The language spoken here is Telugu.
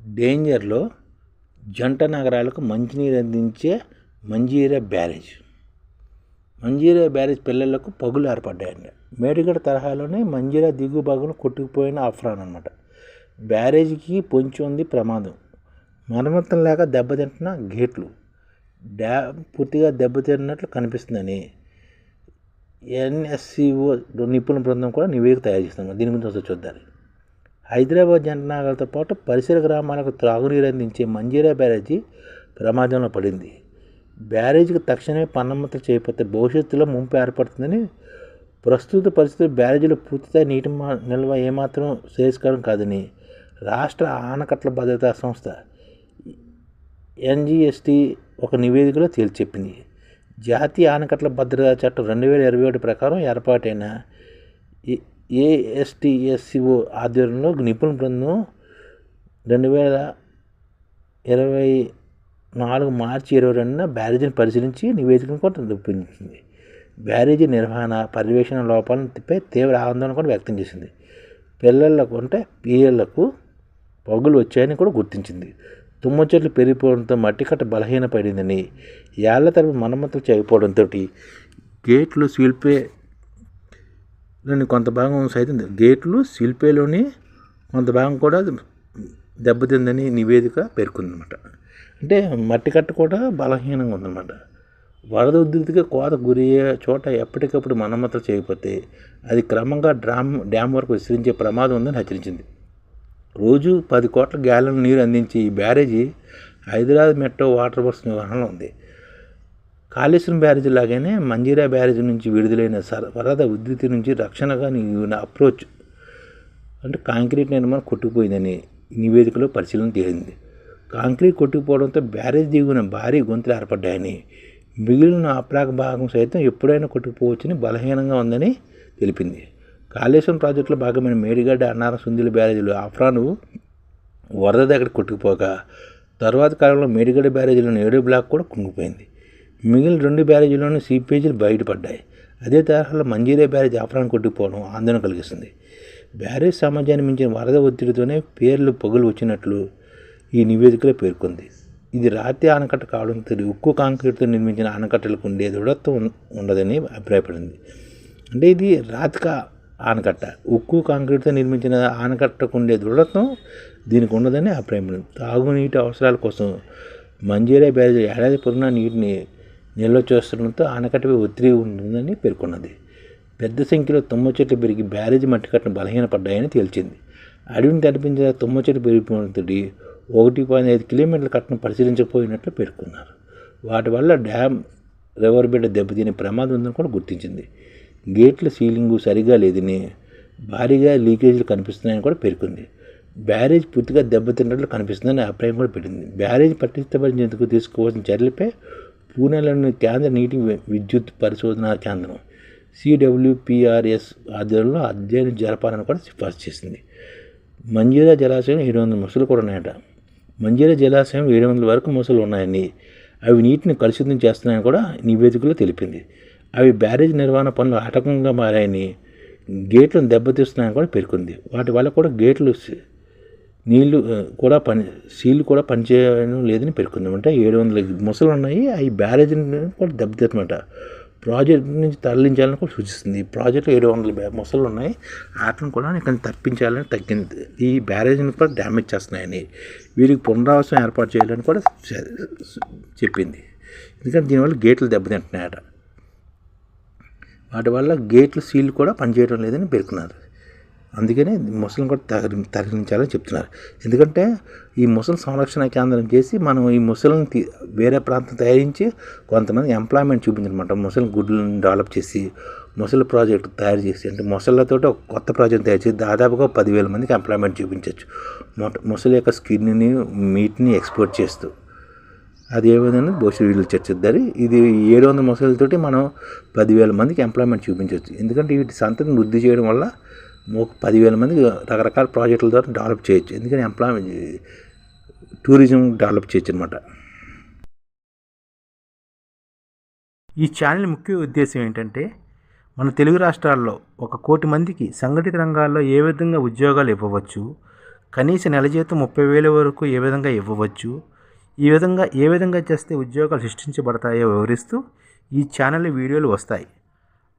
డేంజర్లో జంట నగరాలకు మంచినీరు అందించే మంజీరా బ్యారేజ్. మంజీరా బ్యారేజ్ పిల్లలకు పగులు ఏర్పడ్డాయండి. మేడిగడ తరహాలోనే మంజీరా దిగువ భాగంలో కొట్టుకుపోయిన ఆఫ్రాన్ అనమాట బ్యారేజీకి పొంచి ఉంది ప్రమాదం. మరమ్మతం లేక దెబ్బతింటున్న గేట్లు. డ్యామ్ పూర్తిగా దెబ్బతిన్నట్లు కనిపిస్తుందని ఎన్ఎస్సిఓ నిపుణుల బృందం కూడా నివేదిక తయారు చేస్తుంది దీని గురించి ఒకసారి చూద్దాం. హైదరాబాద్ జంట పాటు పరిసర గ్రామాలకు త్రాగునీరు అందించే మంజీరా బ్యారేజీ ప్రమాదంలో పడింది. బ్యారేజీకి తక్షణమే పన్నమ్మతులు చేయకపోతే భవిష్యత్తులో ముంపు ఏర్పడుతుందని ప్రస్తుత పరిస్థితులు బ్యారేజీలో పూర్తిగా నీటి మా నిల్వ ఏమాత్రం శ్రేయస్కరం కాదని రాష్ట్ర ఆనకట్ల భద్రతా సంస్థ ఎన్జిఎస్టి ఒక నివేదికలో తేల్చెప్పింది. జాతీయ ఆనకట్ల భద్రతా చట్టం రెండు వేల ఇరవై ఒకటి ప్రకారం ఏర్పాటైన ఏఎస్టిఎస్సిఓ ఆధ్వర్యంలో నిపుణుల బృందం రెండు వేల ఇరవై నాలుగు మార్చి ఇరవై రెండున బ్యారేజీని పరిశీలించి నివేదికను కూడా రూపొందించింది. బ్యారేజీ నిర్వహణ పర్యవేక్షణ లోపాలపై తీవ్ర ఆందోళన కూడా వ్యక్తం చేసింది. పిల్లలకు అంటే పిల్లలకు పగులు వచ్చాయని కూడా గుర్తించింది. తుమ్మ చెట్లు పెరిగిపోవడంతో మట్టి కట్ట బలహీనపడిందని ఏళ్ళ తరపు మరమ్మతులు చేయకపోవడంతో గేట్లు శిల్పే లోని కొంత భాగం సైతం గేట్లు శిల్పేలోని కొంత భాగం కూడా దెబ్బతిందని నివేదిక పేర్కొందన్నమాట. అంటే మట్టి కట్ట కూడా బలహీనంగా ఉందన్నమాట. వరద ఉధృతిగా కోత గురయ్యే చోట ఎప్పటికప్పుడు మరమ్మతులు చేయకపోతే అది క్రమంగా డ్రామ్ డ్యామ్ వరకు విస్తరించే ప్రమాదం ఉందని హెచ్చరించింది. రోజు పది కోట్ల గ్యాలన్ నీరు అందించే ఈ బ్యారేజీ హైదరాబాద్ మెట్రో వాటర్ వర్క్స్ నిర్వహణలో ఉంది. కాళేశ్వరం బ్యారేజీ లాగానే మంజీరా బ్యారేజీ నుంచి విడుదలైన సర వరద ఉధృతి నుంచి రక్షణగా నీగిన అప్రోచ్ అంటే కాంక్రీట్ నిర్మాణం కొట్టుకుపోయిందని నివేదికలో పరిశీలన తేలింది. కాంక్రీట్ కొట్టుకుపోవడంతో బ్యారేజ్ దిగున భారీ గొంతులు ఏర్పడ్డాయని మిగిలిన అప్రాక భాగం సైతం ఎప్పుడైనా కొట్టుకుపోవచ్చని బలహీనంగా ఉందని తెలిపింది. కాళేశ్వరం ప్రాజెక్టులో భాగమైన మేడిగడ్డ అన్నారం సుందిల బ్యారేజీలు ఆఫ్రాను వరద దగ్గర కొట్టుకుపోగా తర్వాత కాలంలో మేడిగడ్డ బ్యారేజీలోని ఏడో బ్లాక్ కూడా కుంగిపోయింది. మిగిలిన రెండు బ్యారేజీలోనూ సీపేజీలు బయటపడ్డాయి. అదే తరహాలో మంజీరే బ్యారేజ్ ఆఫరాన్ని కొట్టుకుపోవడం ఆందోళన కలిగిస్తుంది. బ్యారేజ్ సామర్థ్యాన్ని మించిన వరద ఒత్తిడితోనే పేర్లు పొగలు వచ్చినట్లు ఈ నివేదికలో పేర్కొంది. ఇది రాతి ఆనకట్ట కావడంతో ఉక్కు కాంక్రీట్తో నిర్మించిన ఆనకట్టలకు ఉండే దృఢత్వం ఉండదని అభిప్రాయపడింది. అంటే ఇది రాతిక ఆనకట్ట. ఉక్కు కాంక్రీట్తో నిర్మించిన ఆనకట్టకు ఉండే దృఢత్వం దీనికి ఉండదని అభిప్రాయపడింది. తాగునీటి అవసరాల కోసం మంజీరా బ్యారేజ్ ఏడాది పొరున నీటిని నిల్వ చేస్తుండటంతో ఆనకట్టపై ఒత్తిడి ఉంటుందని పేర్కొన్నది. పెద్ద సంఖ్యలో తుమ్మ చెట్లు పెరిగి బ్యారేజ్ మట్టికట్టను బలహీనపడ్డాయని తేల్చింది. అడవిని కనిపించిన తుమ్మ చెట్లు పెరిగిపోవడంతో ఒకటి పాయింట్ ఐదు కిలోమీటర్ల కట్టను పరిశీలించకపోయినట్లు పేర్కొన్నారు. వాటి వల్ల డ్యామ్ రివర్ బిడ్డ దెబ్బతినే ప్రమాదం ఉందని కూడా గుర్తించింది. గేట్ల సీలింగు సరిగా లేదని భారీగా లీకేజీలు కనిపిస్తున్నాయని కూడా పేర్కొంది. బ్యారేజ్ పూర్తిగా దెబ్బతిన్నట్లు కనిపిస్తుందని అభిప్రాయం కూడా పెట్టింది. బ్యారేజ్ పట్టించబడినందుకు తీసుకోవాల్సిన చర్యలపై పూణేలోని కేంద్ర నీటి విద్యుత్ పరిశోధనా కేంద్రం సిడబ్ల్యూపిఆర్ఎస్ ఆధ్వర్యంలో అధ్యయనం జరపాలని కూడా సిఫార్సు చేసింది. మంజీరా జలాశయం ఏడు వందల మొసలు కూడా ఉన్నాయట. మంజీరా జలాశయం ఏడు వందల వరకు మొసలు ఉన్నాయని అవి నీటిని కలుషితం చేస్తున్నాయని కూడా నివేదికలో తెలిపింది. అవి బ్యారేజ్ నిర్వహణ పనులు ఆటకంగా మారాయని గేట్లను దెబ్బతీస్తున్నాయని కూడా పేర్కొంది. వాటి వల్ల కూడా గేట్లు నీళ్ళు కూడా పని సీళ్ళు కూడా పనిచేయడం లేదని పేర్కొంది. అంటే ఏడు వందల మొసలు ఉన్నాయి అవి బ్యారేజ్ కూడా దెబ్బతీన్నమాట ప్రాజెక్ట్ నుంచి తరలించాలని కూడా సూచిస్తుంది. ఈ ప్రాజెక్ట్లో ఏడు వందల మొసలు ఉన్నాయి వాటిని కూడా ఇక్కడ తప్పించాలని తగ్గింది. ఈ బ్యారేజ్ని కూడా డ్యామేజ్ చేస్తున్నాయని వీరికి పునరావాసం ఏర్పాటు చేయాలని కూడా చెప్పింది. ఎందుకంటే దీనివల్ల గేట్లు దెబ్బతింటున్నాయట వాటి వల్ల గేట్లు సీల్ కూడా పనిచేయడం లేదని పేర్కొన్నారు. అందుకనే మొసలను కూడా తరలి తరలించాలని చెప్తున్నారు. ఎందుకంటే ఈ ముసలి సంరక్షణ కేంద్రం చేసి మనం ఈ ముసలిని వేరే ప్రాంతం తయారించి కొంతమంది ఎంప్లాయ్మెంట్ చూపించనమాట. ముసలి గుడ్లను డెవలప్ చేసి ముసలి ప్రాజెక్ట్ తయారు చేసి అంటే ముసళ్ళతో ఒక కొత్త ప్రాజెక్ట్ తయారు చేసి దాదాపుగా పదివేల మందికి ఎంప్లాయ్మెంట్ చూపించవచ్చు ముసలి యొక్క స్కిన్ని మీట్ని ఎక్స్పోర్ట్ చేస్తూ. అది ఏ విధంగా భవిష్యత్ వీళ్ళు చర్చిద్దారు? ఇది ఏడు వందల ముసలితోటి మనం పదివేల మందికి ఎంప్లాయ్మెంట్ చూపించవచ్చు ఎందుకంటే వీటి సంతతిని వృద్ధి చేయడం వల్ల ఒక పదివేల మందికి రకరకాల ప్రాజెక్టుల ద్వారా డెవలప్ చేయొచ్చు. ఎందుకని ఎంప్లాయ్మెంట్ టూరిజం డెవలప్ చేయొచ్చు అనమాట ఈ ఛానల్ ముఖ్య ఉద్దేశం ఏంటంటే మన తెలుగు రాష్ట్రాల్లో ఒక కోటి మందికి సంఘటిత రంగాల్లో ఏ విధంగా ఉద్యోగాలు ఇవ్వవచ్చు కనీస నెల జీతం ముప్పై వేల వరకు ఏ విధంగా ఇవ్వవచ్చు ఈ విధంగా ఏ విధంగా చేస్తే ఉద్యోగాలు సృష్టించబడతాయో వివరిస్తూ ఈ ఛానల్ వీడియోలు వస్తాయి.